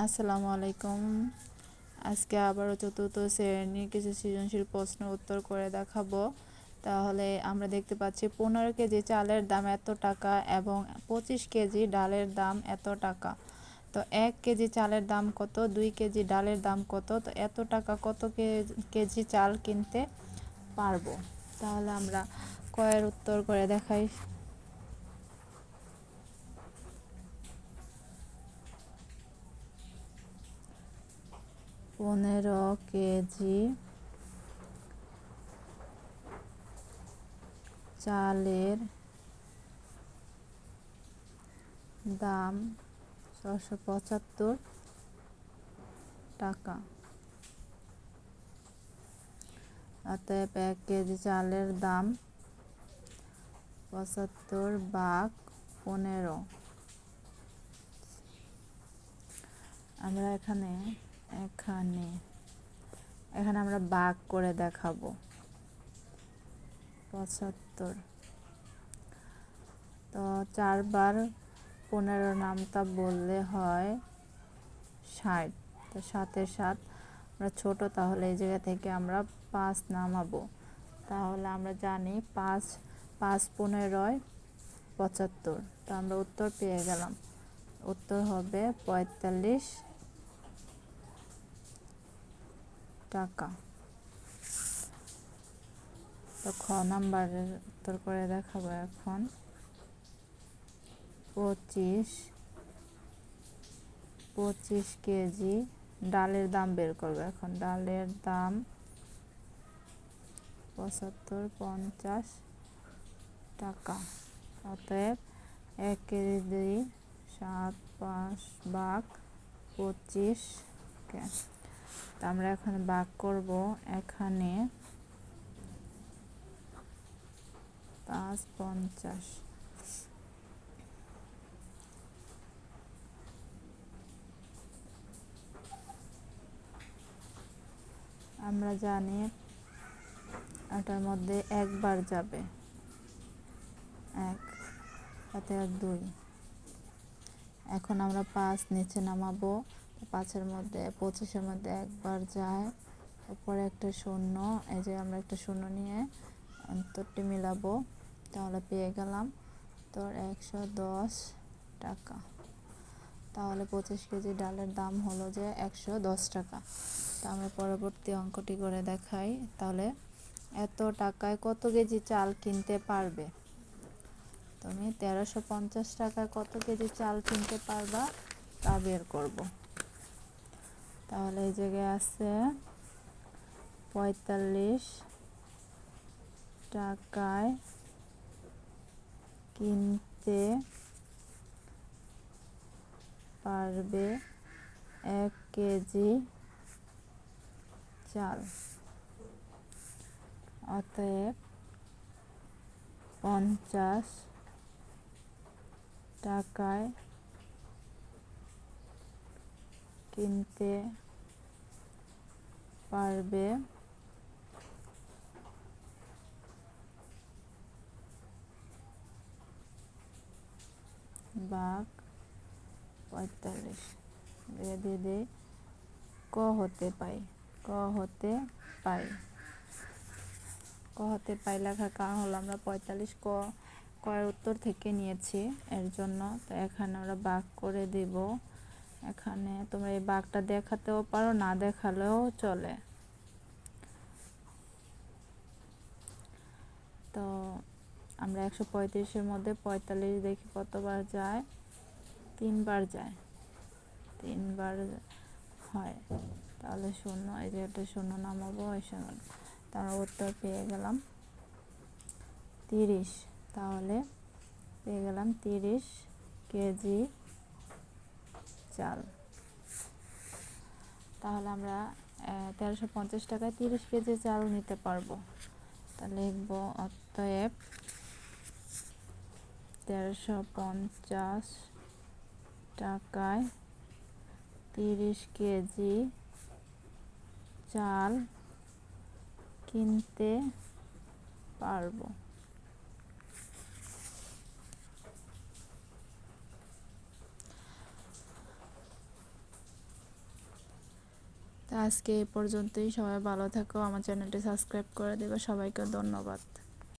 আসসালামু আলাইকুম আজকে আবারও চতুর্থ শ্রেণির কিছু সৃজনশীল প্রশ্ন উত্তর করে দেখাবো। তাহলে আমরা দেখতে পাচ্ছি, পনেরো কেজি চালের দাম এত টাকা এবং পঁচিশ কেজি ডালের দাম এত টাকা। তো এক কেজি চালের দাম কত, দুই কেজি ডালের দাম কত, তো এত টাকা কত কেজি চাল কিনতে পারব? তাহলে আমরা কয়ের উত্তর করে দেখাই। পনেরো কেজি চালের দাম ছশো পঁচাত্তর টাকা। অতএব এক কেজি চালের দাম পঁচাত্তর বাঘ পনেরো। আমরা এখানে এখানে। এখানে আমরা বাঘ করে দেখাবো। পঁচাত্তর। তো চারবার পনেরো নামটা বললে হয় ষাট। তো সাতের সাত। আমরা ছোট, তাহলে এই জায়গা থেকে আমরা পাঁচ নামাবো। তাহলে আমরা জানি পাঁচ পাঁচ পনেরোয় পঁচাত্তর। তো আমরা উত্তর পেয়ে গেলাম। উত্তর হবে পঁয়তাল্লিশ টাকা। তো খ নাম্বারের উত্তর করে দেখাবো এখন। পঁচিশ পঁচিশ কেজি ডালের দাম বের করব এখন। ডালের দাম পঁচাত্তর পঞ্চাশ টাকা। অতএব এক কেজি দুই সাত পাঁচ বাঘ পঁচিশ তা আমরা এখন বাক করব এখানে পাঁচ পঞ্চাশ। আমরা জানি এটার মধ্যে একবার যাবে। এক সাথে এক দুই। এখন আমরা পাঁচ নিচে নামাবো। পাঁচের মধ্যে, পঁচিশের মধ্যে একবার যায়। উপরে একটা শূন্য, এই যে আমরা একটা শূন্য নিয়ে অন্তরটি মিলাবো, তাহলে পেয়ে গেলাম। তোর একশো দশ টাকা। তাহলে পঁচিশ কেজি ডালের দাম হলো যে একশো দশ টাকা। তা আমরা পরবর্তী অঙ্কটি করে দেখাই। তাহলে এত টাকায় কত কেজি চাল কিনতে পারবে? তুমি তেরোশো পঞ্চাশ টাকায় কত কেজি চাল কিনতে পারবা? তা বের করব। তাহলে এই জায়গায় আছে পঁয়তাল্লিশ টাকায় কিনতে পারবে এক কেজি চাল। অতএব পঞ্চাশ টাকায় কিনতে পারবে। বাঘ পঁয়তাল্লিশ। দিয়ে দিয়ে ক হতে পাই? ক হতে পাই? ক হতে পাই লেখার কারণ হলো আমরা পঁয়তাল্লিশ ক, কয়ের উত্তর থেকে নিয়েছি, এর জন্য। তো এখানে আমরা বাঘ করে দিব। এখানে তোমরা এই বাঘটা দেখাতেও পারো, না দেখালেও চলে। তো আমরা একশো পঁয়ত্রিশের মধ্যে পঁয়তাল্লিশ দেখি কতবার যায়? তিনবার যায়। তিনবার হয়। তাহলে শূন্য, এই যে একটা শূন্য নামাবো ওই শূন্য। তার উত্তর পেয়ে গেলাম তিরিশ। তাহলে পেয়ে গেলাম তিরিশ কেজি চাল। তাহলে আমরা তেরোশো পঞ্চাশ টাকায় তিরিশ কেজি চাল নিতে পারব। তাহলে লিখব অতএব তেরোশো পঞ্চাশ টাকায় তিরিশ কেজি চাল কিনতে পারব। তা আজকে এই পর্যন্তই। সবাই ভালো থাকো আমার চ্যানেলটি সাবস্ক্রাইব করে দেবে। সবাইকে ধন্যবাদ।